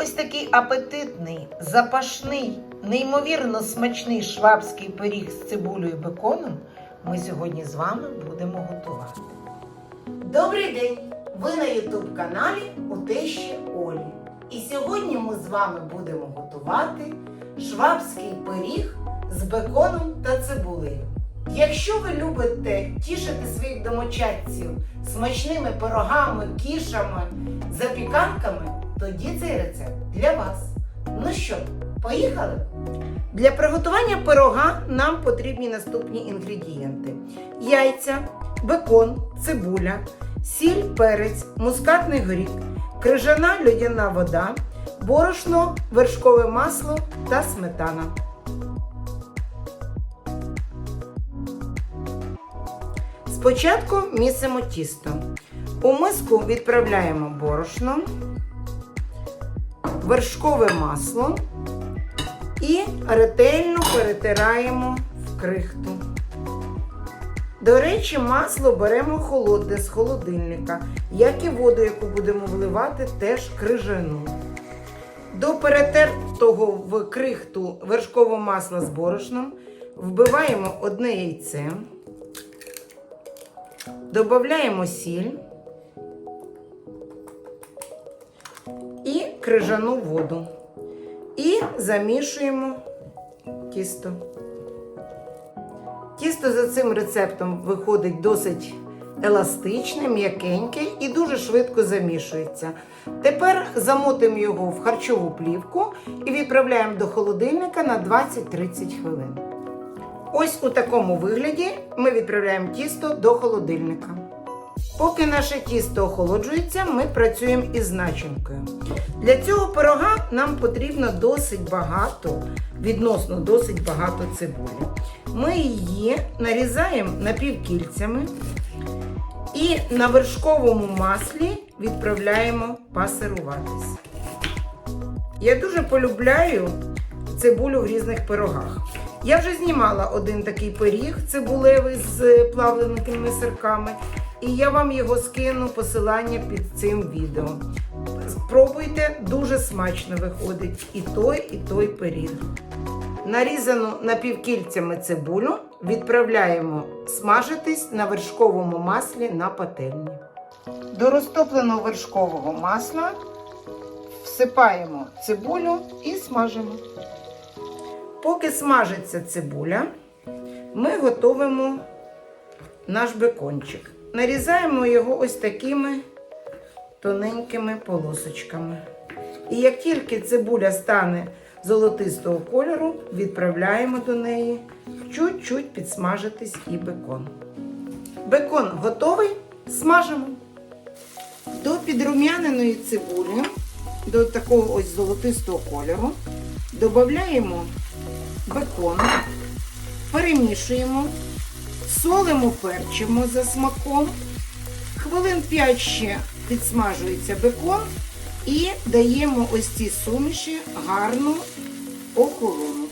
Ось такий апетитний, запашний, неймовірно смачний швабський пиріг з цибулею і беконом ми сьогодні з вами будемо готувати. Добрий день! Ви на Ютуб каналі у Олі. І сьогодні ми з вами будемо готувати швабський пиріг з беконом та цибулею. Якщо ви любите тішити своїх домочадців смачними пирогами, кішами, запіканками, тоді цей рецепт для вас. Ну що, поїхали? Для приготування пирога нам потрібні наступні інгредієнти: яйця, бекон, цибуля, сіль, перець, мускатний горіх, крижана льодяна вода, борошно, вершкове масло та сметана. Спочатку місимо тісто. У миску відправляємо борошно, вершкове масло і ретельно перетираємо в крихту. До речі, масло беремо холодне з холодильника, як і воду, яку будемо вливати, теж крижану. До перетертого в крихту вершкового масла з борошном вбиваємо одне яйце. Додаємо сіль крижану воду. І замішуємо тісто. Тісто за цим рецептом виходить досить еластичне, м'якеньке і дуже швидко замішується. Тепер замотимо його в харчову плівку і відправляємо до холодильника на 20-30 хвилин. Ось у такому вигляді ми відправляємо тісто до холодильника. Поки наше тісто охолоджується, ми працюємо із начинкою. Для цього пирога нам потрібно досить багато, відносно досить багато цибулі. Ми її нарізаємо напівкільцями і на вершковому маслі відправляємо пасируватись. Я дуже полюбляю цибулю в різних пирогах. Я вже знімала один такий пиріг цибулевий з плавленими сирками, і я вам його скину посилання під цим відео. Спробуйте, дуже смачно виходить і той, і той пиріг. Нарізану напівкільцями цибулю відправляємо смажитись на вершковому маслі на пательні. До розтопленого вершкового масла всипаємо цибулю і смажимо. Поки смажиться цибуля, ми готуємо наш бекончик. Нарізаємо його ось такими тоненькими полосочками. І як тільки цибуля стане золотистого кольору, відправляємо до неї чуть-чуть підсмажитись і бекон. Бекон готовий, смажимо. До підрум'яненої цибулі, до такого ось золотистого кольору, додаємо бекон, перемішуємо, солимо, перчимо за смаком. Хвилин 5 ще підсмажується бекон і даємо ось ці суміші гарно охолонути.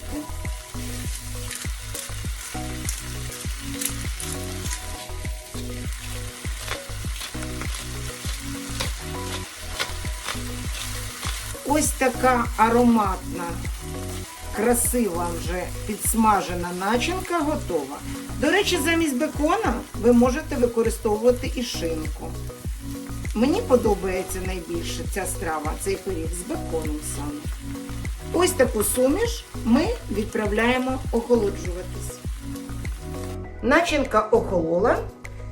Ось така ароматна красива вже підсмажена начинка готова. До речі, замість бекона ви можете використовувати і шинку. Мені подобається найбільше ця страва, цей пиріг з беконом саме. Ось таку суміш ми відправляємо охолоджуватись. Начинка охолола.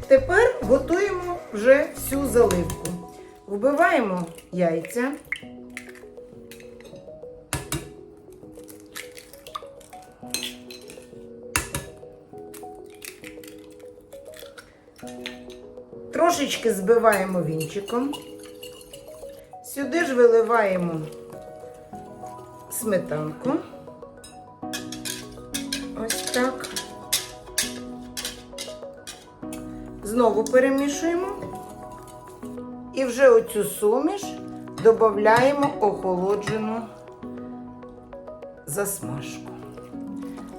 Тепер готуємо вже всю заливку. Вбиваємо яйця. Трошечки збиваємо вінчиком. Сюди ж виливаємо сметанку. Ось так. Знову перемішуємо. І вже оцю суміш додаємо охолоджену засмажку.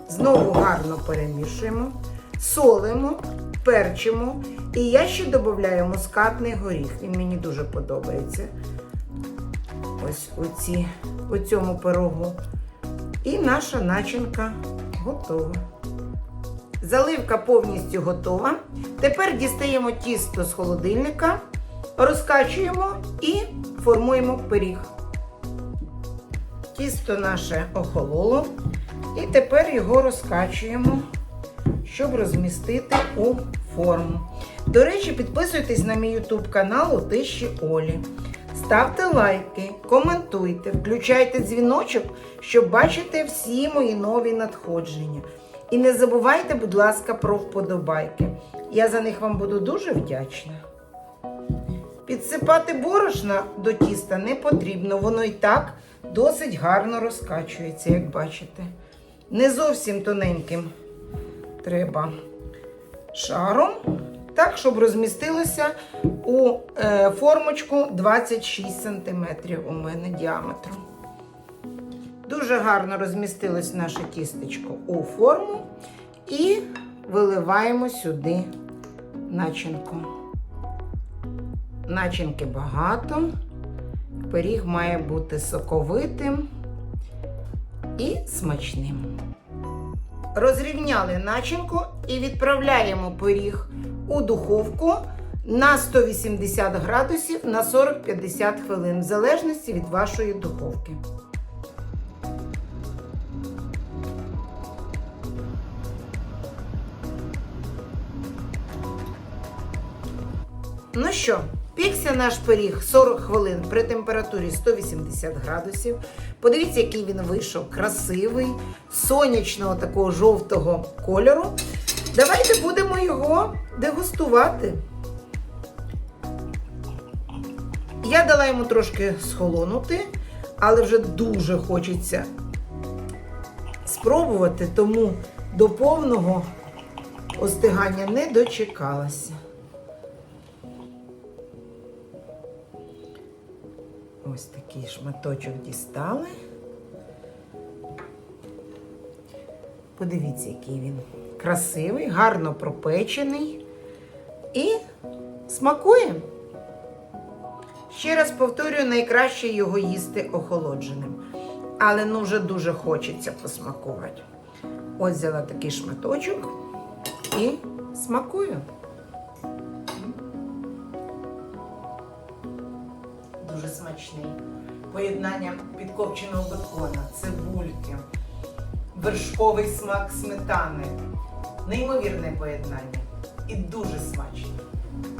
Знову гарно перемішуємо, солимо, перчимо. І я ще додаю мускатний горіх. Він мені дуже подобається. ось у, ці, у цьому пирогу. І наша начинка готова. Заливка повністю готова. Тепер дістаємо тісто з холодильника, розкачуємо і формуємо пиріг. Тісто наше охололо. І тепер його розкачуємо, щоб розмістити у форму. До речі, підписуйтесь на мій YouTube канал у Тиші Олі. Ставте лайки, коментуйте, включайте дзвіночок, щоб бачити всі мої нові надходження. І не забувайте, будь ласка, про вподобайки. Я за них вам буду дуже вдячна. Підсипати борошна до тіста не потрібно, воно і так досить гарно розкачується, як бачите. Не зовсім тоненьким треба шаром, так, щоб розмістилося у е, формочку 26 см у мене діаметром. Дуже гарно розмістилось наше тістечко у форму і виливаємо сюди начинку. Начинки багато. Пиріг має бути соковитим і смачним. Розрівняли начинку і відправляємо пиріг у духовку на 180 градусів на 40-50 хвилин, в залежності від вашої духовки. Ну що, пікся наш пиріг 40 хвилин при температурі 180 градусів. Подивіться, який він вийшов красивий, сонячного такого жовтого кольору. Давайте будемо його дегустувати. Я дала йому трошки схолонути, але вже дуже хочеться спробувати, тому до повного остигання не дочекалася. Ось такий шматочок дістали. Подивіться, який він красивий, гарно пропечений і смакує. Ще раз повторюю, найкраще його їсти охолодженим. Але ну вже дуже хочеться посмакувати. Ось взяла такий шматочок і смакую. Смачний. Поєднання підкопченого бекона, цибульки, вершковий смак сметани. Неймовірне поєднання. І дуже смачно.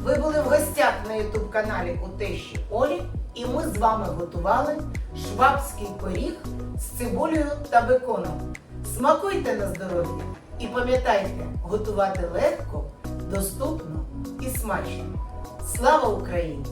Ви були в гостях на YouTube каналі у Тещі Олі, і ми з вами готували швабський пиріг з цибулею та беконом. Смакуйте на здоров'я і пам'ятайте, готувати легко, доступно і смачно. Слава Україні!